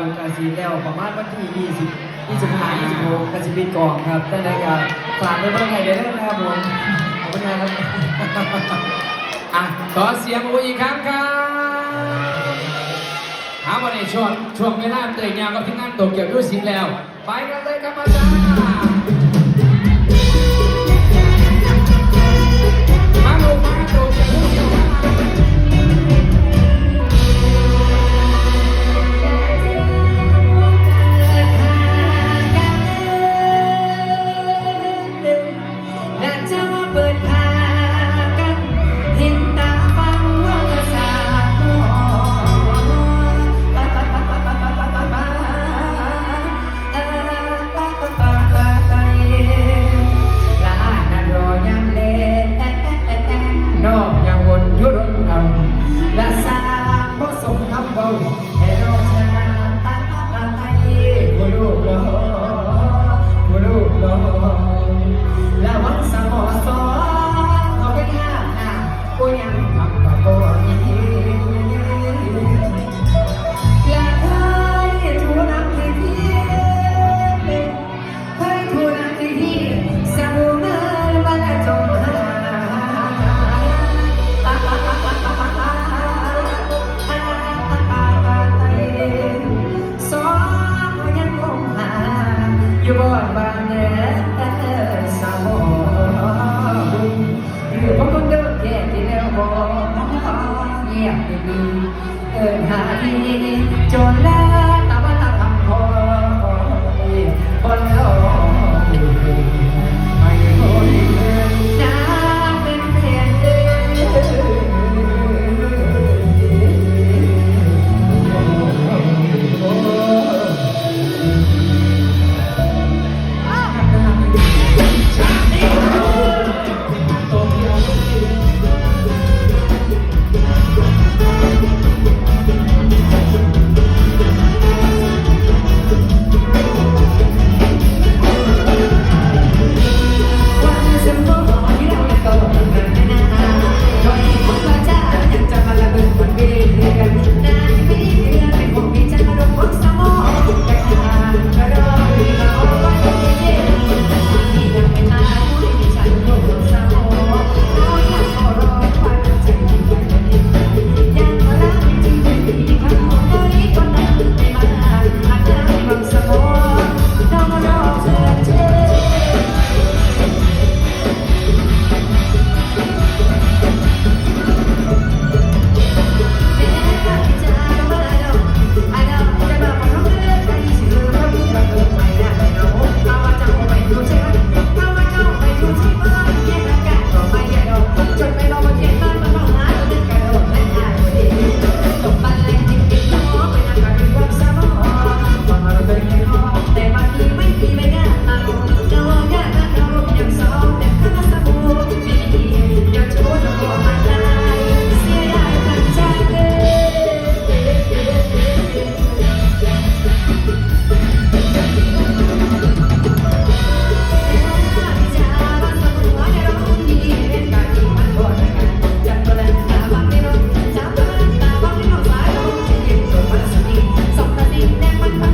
ครับกาซีแล้วประมาณวันที่ 20 25 26กาซีปิดกองครับแต่ในการฝากไว้เมื่อไหร่เดี๋ยวนะครับผมขอบคุณนะครับอะขอเสียงโออีกครั้งครับถาวันในช่วงช่วงเวลาเตยยาวกับพี่งานโตเกียวด้วยสิงแล้ว ไปกันเลยครับอาจารย์ อยู่บ่บางแหน่สาวหรือว่คนเดินแก่ที่แล้วบ่เงียบดีเอินหาดีจนแล้ว